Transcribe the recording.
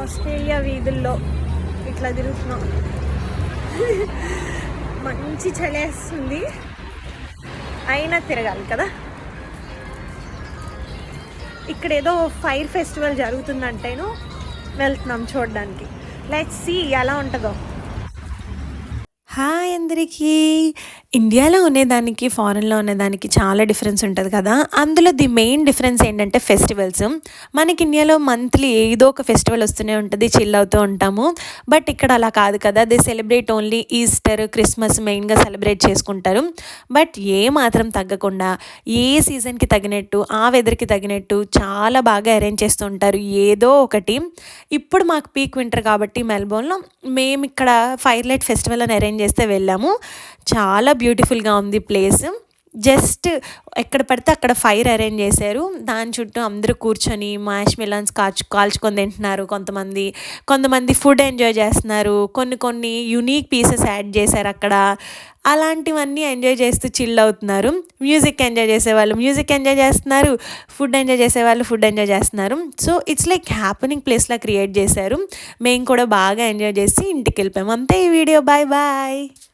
Australia వీధుల్లో ఇట్లా తిరుగుతున్నాం. మంచి చలేస్తుంది అయినా తిరగాలి కదా. ఇక్కడ ఏదో ఫైర్ ఫెస్టివల్ జరుగుతుందంటేను వెళ్తున్నాం చూడడానికి. లైక్ సీ ఎలా ఉంటుందో. హాయ్ అందరికీ. ఇండియాలో ఉండేదానికి ఫారెన్లో ఉండేదానికి చాలా డిఫరెన్స్ ఉంటుంది కదా. అందులో ది మెయిన్ డిఫరెన్స్ ఏంటంటే ఫెస్టివల్స్ మనకి ఇండియాలో మంత్లీ ఏదో ఒక ఫెస్టివల్ వస్తూనే ఉంటుంది చిల్ అవుతూ ఉంటాము. బట్ ఇక్కడ అలా కాదు కదా. They celebrate only Easter Christmas మెయిన్గా సెలబ్రేట్ చేసుకుంటారు. బట్ ఏ మాత్రం తగ్గకుండా ఏ సీజన్కి తగినట్టు ఆ వెదర్కి తగినట్టు చాలా బాగా అరేంజ్ చేస్తూ ఉంటారు. ఏదో ఒకటి. ఇప్పుడు మాకు పీక్ వింటర్ కాబట్టి మెల్బోర్న్లో మేము ఇక్కడ ఫైర్ లైట్ ఫెస్టివల్ అని అరేంజ్ చేస్తే వెళ్ళాము. చాలా బ్యూటిఫుల్గా ఉంది ప్లేస్. జస్ట్ ఎక్కడ పడితే అక్కడ ఫైర్ అరేంజ్ చేశారు. దాని చుట్టూ అందరూ కూర్చొని మ్యాష్ మిలన్స్ కాచు కాల్చుకొని తింటున్నారు కొంతమంది. కొంతమంది ఫుడ్ ఎంజాయ్ చేస్తున్నారు. కొన్ని కొన్ని యునీక్ పీసెస్ యాడ్ చేశారు అక్కడ. అలాంటివన్నీ ఎంజాయ్ చేస్తూ చిల్ అవుతున్నారు. మ్యూజిక్ ఎంజాయ్ చేసేవాళ్ళు మ్యూజిక్ ఎంజాయ్ చేస్తున్నారు. ఫుడ్ ఎంజాయ్ చేసేవాళ్ళు ఫుడ్ ఎంజాయ్ చేస్తున్నారు. సో ఇట్స్ లైక్ హ్యాపెనింగ్ ప్లేస్లా క్రియేట్ చేశారు. మేము కూడా బాగా ఎంజాయ్ చేసి ఇంటికి వెళ్ళిపోయాము అంతే ఈ వీడియో. Bye bye.